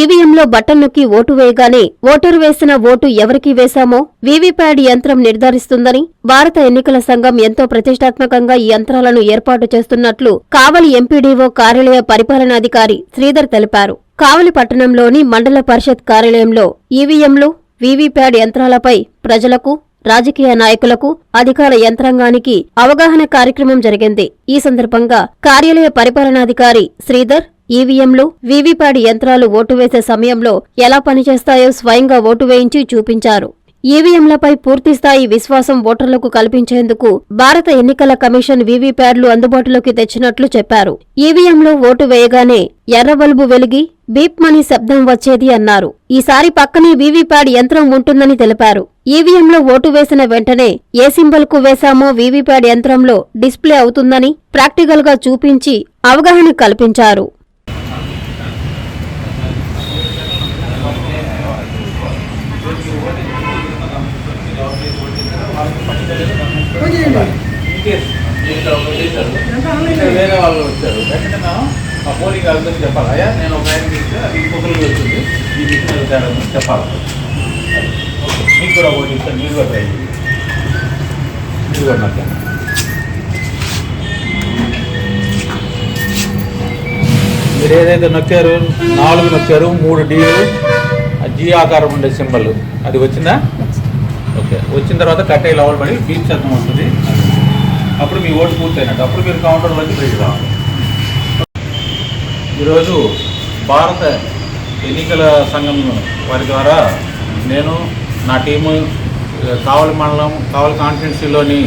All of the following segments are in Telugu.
ఈవీఎంలో బటన్ నొక్కి ఓటు వేయగానే ఓటరు వేసిన ఓటు ఎవరికి వేశామో వీవీప్యాడ్ యంత్రం నిర్ధారిస్తుందని భారత ఎన్నికల సంఘం ఎంతో ప్రతిష్టాత్మకంగా ఈ యంత్రాలను ఏర్పాటు చేస్తున్నట్లు కావలి ఎంపీడీఓ కార్యాలయ పరిపాలనాధికారి శ్రీధర్ తెలిపారు. కావలి పట్టణంలోని మండల పరిషత్ కార్యాలయంలో ఈవీఎంలు వీవీప్యాడ్ యంత్రాలపై ప్రజలకు రాజకీయ నాయకులకు అధికార యంత్రాంగానికి అవగాహన కార్యక్రమం జరిగింది. ఈ సందర్భంగా కార్యాలయ పరిపాలనాధికారి శ్రీధర్ ఈవీఎంలు వీవీప్యాడ్ యంత్రాలు ఓటు వేసే సమయంలో ఎలా పనిచేస్తాయో స్వయంగా ఓటు వేయించి చూపించారు. ఈవీఎంలపై పూర్తిస్థాయి విశ్వాసం ఓటర్లకు కల్పించేందుకు భారత ఎన్నికల కమిషన్ వీవీప్యాడ్లు అందుబాటులోకి తెచ్చినట్లు చెప్పారు. ఈవీఎంలో ఓటు వేయగానే ఎర్ర బల్బు వెలిగి బీప్ మనీ శబ్దం వచ్చేది అన్నారు. ఈసారి పక్కనే వీవీప్యాడ్ యంత్రం ఉంటుందని తెలిపారు. ఈవీఎంలో ఓటు వేసిన వెంటనే ఏ సింబల్కు వేశామో వీవీప్యాడ్ యంత్రంలో డిస్ప్లే అవుతుందని ప్రాక్టికల్గా చూపించి అవగాహన కల్పించారు. దీంట్లో చేశారు ఇంకా వేరే వాళ్ళు వచ్చారు. వెంటనే ఆ పోలింగ్ అందరికి చెప్పాలి. అయ్యా నేను ఒక ఆయన ఇస్తే అది కుక్కలు వచ్చింది. ఈ మిషన్ తేడా చెప్పాలి. మీకు కూడా ఒకటి ఇస్తాను. మీరు కూడా ట్రై మీరు కూడా నాకు మీరు ఏదైతే నొక్కారు నాలుగు నొక్కారు మూడు డీలు జీ ఆకారం ఉండే సింబల్. అది వచ్చిందా? ఓకే. వచ్చిన తర్వాత కట్టే లెవెల్ పడి బీచ్ శబ్దం వస్తుంది అప్పుడు మీ ఓటు పూర్తయినట్టు. అప్పుడు మీరు కౌంటర్లోకి బయట రావాలి. ఈరోజు భారత ఎన్నికల సంఘం వారి ద్వారా నేను నా టీము కావలి మండలం కావలి కాన్స్టిట్యున్సీలోని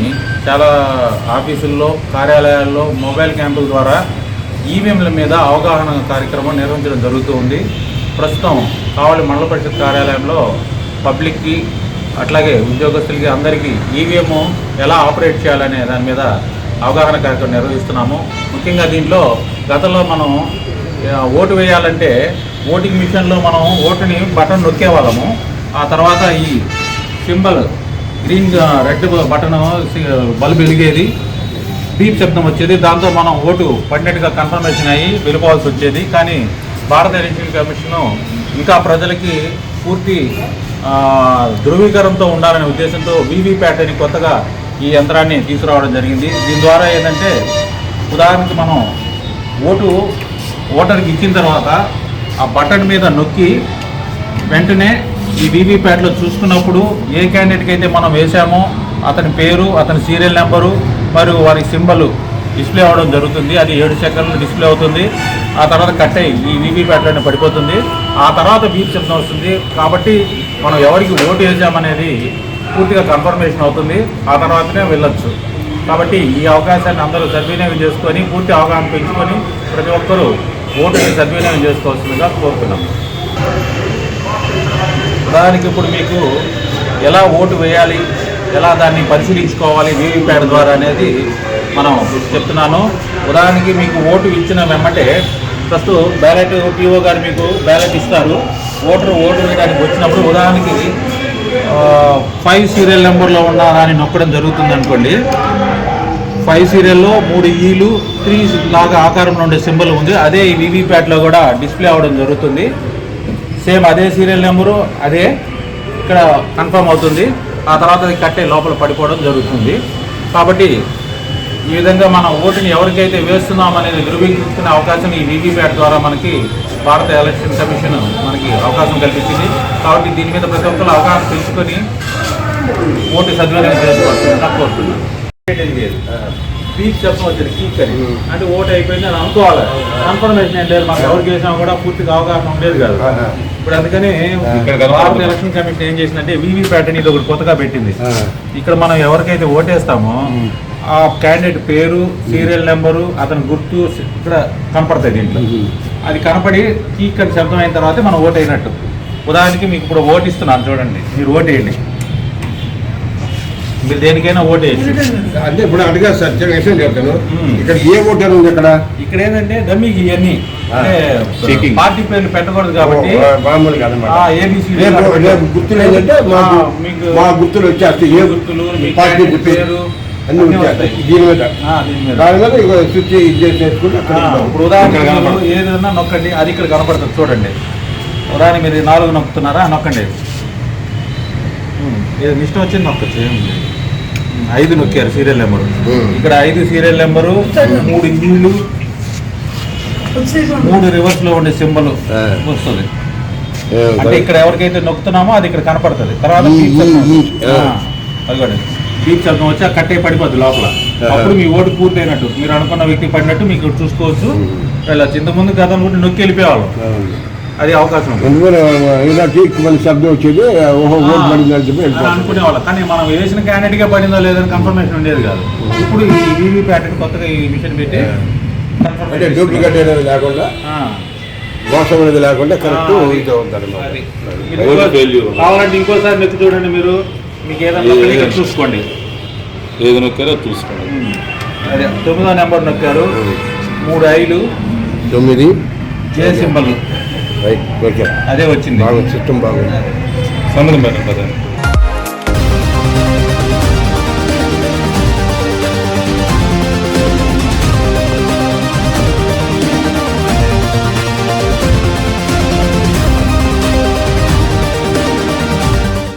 చాలా ఆఫీసుల్లో కార్యాలయాల్లో మొబైల్ క్యాంపుల ద్వారా ఈవీఎంల మీద అవగాహన కార్యక్రమం నిర్వహించడం జరుగుతూ ఉంది. ప్రస్తుతం కావలి మండల పరిషత్ కార్యాలయంలో పబ్లిక్కి అట్లాగే ఉద్యోగస్తులకి అందరికీ ఈవీఎం ఎలా ఆపరేట్ చేయాలనే దాని మీద అవగాహన కార్యక్రమం నిర్వహిస్తున్నాము. ముఖ్యంగా దీంట్లో గతంలో మనం ఓటు వేయాలంటే ఓటింగ్ మిషన్లో మనం ఓటుని బటన్ నొక్కేవాళ్ళము. ఆ తర్వాత ఈ symbol green red button bulb వెలిగేది. Beep శబ్దం వచ్చేది. దాంతో మనం ఓటు పడినట్టుగా కన్ఫర్మేషన్ అయ్యి వెళ్ళిపోవాల్సి వచ్చేది. కానీ భారత ఎలక్షన్ కమిషన్ ఇంకా ప్రజలకి పూర్తి ధృవీకరణతో ఉండాలనే ఉద్దేశంతో వీవీప్యాట్ అని కొత్తగా ఈ యంత్రాన్ని తీసుకురావడం జరిగింది. దీని ద్వారా ఏంటంటే ఉదాహరణకి మనం ఓటు ఓటర్కి ఇచ్చిన తర్వాత ఆ బటన్ మీద నొక్కి వెంటనే ఈ వీవీప్యాట్లో చూసుకున్నప్పుడు ఏ క్యాండిడేట్కి అయితే మనం వేసామో అతని పేరు అతని సీరియల్ నెంబరు మరియు వారి సింబల్ డిస్ప్లే అవ్వడం జరుగుతుంది. అది ఏడు సెకండ్లు డిస్ప్లే అవుతుంది. ఆ తర్వాత కట్ అయ్యి ఈ వీవీప్యాట్లోనే పడిపోతుంది. ఆ తర్వాత బీప్ శబ్దం వస్తుంది. కాబట్టి మనం ఎవరికి ఓటు వేసామనేది పూర్తిగా కన్ఫర్మేషన్ అవుతుంది. ఆ తర్వాతనే వెళ్ళొచ్చు. కాబట్టి ఈ అవకాశాన్ని అందరూ సద్వినియోగం చేసుకొని పూర్తి అవగాహన పెంచుకొని ప్రతి ఒక్కరూ ఓటుని సద్వినియోగం చేసుకోవాల్సిందిగా కోరుతున్నాం. ఉదాహరణకి ఇప్పుడు మీకు ఎలా ఓటు వేయాలి ఎలా దాన్ని పరిశీలించుకోవాలి వీవీప్యాట్ ద్వారా అనేది మనం చెప్తున్నాను. ఉదాహరణకి మీకు ఓటు ఇచ్చిన వెంబటే ప్రస్తుతం బ్యాలెట్ పిఓ గారు మీకు బ్యాలెట్ ఇస్తారు. ఓటర్ ఓటు వేయడానికి వచ్చినప్పుడు ఉదాహరణకి ఫైవ్ సీరియల్ నెంబర్లో ఉన్నారా అని నొక్కడం జరుగుతుంది అనుకోండి. ఫైవ్ సీరియల్లో మూడు ఈలు త్రీ లాగా ఆకారంలో ఉండే సింబల్ ఉంది. అదే ఈ వీవీప్యాట్లో కూడా డిస్ప్లే అవ్వడం జరుగుతుంది. సేమ్ అదే సీరియల్ నెంబరు అదే ఇక్కడ కన్ఫర్మ్ అవుతుంది. ఆ తర్వాత అది కట్టే లోపల పడిపోవడం జరుగుతుంది. కాబట్టి ఈ విధంగా మన ఓటుని ఎవరికైతే వేస్తున్నాం అనేది ధృవీకరించుకునే అవకాశం ఈ వీవీప్యాట్ ద్వారా మనకి భారత ఎలక్షన్ కమిషన్ మనకి అవకాశం కల్పించింది. కాబట్టి దీని మీద ప్రతి ఒక్కరు అవగాహన పెంచుకొని ఓటు సద్వినియోగం కోరుతున్నాను. పీక్ పీక్ అని అంటే ఓటు అయిపోయింది అని అనుకోవాలి. కన్ఫర్మేషన్ ఏం లేదు. మనకు ఎవరికి వేసినా కూడా పూర్తిగా అవగాహన ఉండేది కాదు. ఇప్పుడు అందుకని భారత ఎలక్షన్ కమిషన్ ఏం చేసిందంటే వీవీ ప్యాటర్న్ ఇది ఒకటి కొత్తగా పెట్టింది. ఇక్కడ మనం ఎవరికైతే ఓటేస్తామో ఆ క్యాండిడేట్ పేరు సీరియల్ నెంబరు అతని గుర్తు ఇక్కడ కనపడతాయి దీంట్లో. అది కనపడి కీక్ అని శబ్దం అయిన తర్వాత మనం ఓటు అయినట్టు ఉదాహరణకి మీకు ఇప్పుడు ఓటు ఇస్తున్నాను చూడండి. మీరు ఓటు వేయండి. మీరు దేనికైనా ఓటు వేయండి అంటే ఇప్పుడు అడిగా సార్ చెప్తాను. ఇక్కడ ఏ ఓటర్ ఉంది ఇక్కడ ఇక్కడ ఏంటంటే డమ్మీకి ఇవన్నీ. పార్టీ పేర్లు పెట్టకూడదు కాబట్టి గుర్తులు ఏంటంటే మా గుర్తులు వచ్చేస్తాయి. ఏ గుర్తులు పార్టీ గుర్తులు పేరు అన్ని వస్తాయి. దీని మీద. ఆ, దీని మీద. ఇక స్విచ్ ఇది ఇప్పుడు ఏదైనా నొక్కండి అది ఇక్కడ కనపడుతుంది చూడండి. ఉదాహరణ మీరు నాలుగు నొక్కుతున్నారా నొక్కండి. మీ ఇష్టం వచ్చింది నొక్కచ్చు ఏం లేదు. ఉమ్, ఐదు నొక్కారు సీరియల్ నెంబరు. ఇక్కడ ఐదు సీరియల్ నెంబరు మూడు ఇంజీలు మూడు రివర్స్లో ఉండే సింబల్. వస్తుంది. అంటే ఇక్కడ ఎవరికైతే నొక్కుతున్నామో అది ఇక్కడ కనపడుతుంది. తర్వాత అదిగోండి. శబ్దం వచ్చి ఆ కట్టే పడిపోద్ది లోపల. అప్పుడు మీ ఓటు పూర్తయినట్టు. మీరు అనుకున్న వ్యక్తి పడినట్టు మీకు చూసుకోవచ్చు. వెళ్ళచ్చు ఇంతకుముందు గత నుండి నొక్కి వెళ్ళిపోయేవాళ్ళం. అది అవకాశం శబ్దం వచ్చేది ఓహో ఓటు పడిందని చెప్పి అని వెళ్ళిపోతాం. అనుకునేవాళ్ళం. కానీ మనం వేసిన క్యాండిడేట్గా పడిందో లేదని కన్ఫర్మేషన్ ఉండేది కాదు. ఇప్పుడు ఈ వీవీ ప్యాటర్న్ కొత్తగా ఈ మిషన్ పెట్టి అంటే డూప్లికేట్ అనేది లేకుండా ఆ, మోసం అనేది లేకుండా కరెక్ట్ కావాలంటే ఇంకోసారి నొక్కి చూడండి మీరు. మీకు ఏదైనా చూసుకోండి. ఏది నొక్కారో చూసుకోండి. అదే తొమ్మిదో నెంబర్ నొక్కారు. మూడు ఐలు. తొమ్మిది. J symbol. Right okay. అదే వచ్చింది. బాగుంది సిస్టమ్ బాగుంది. సంతకం పెట్టండి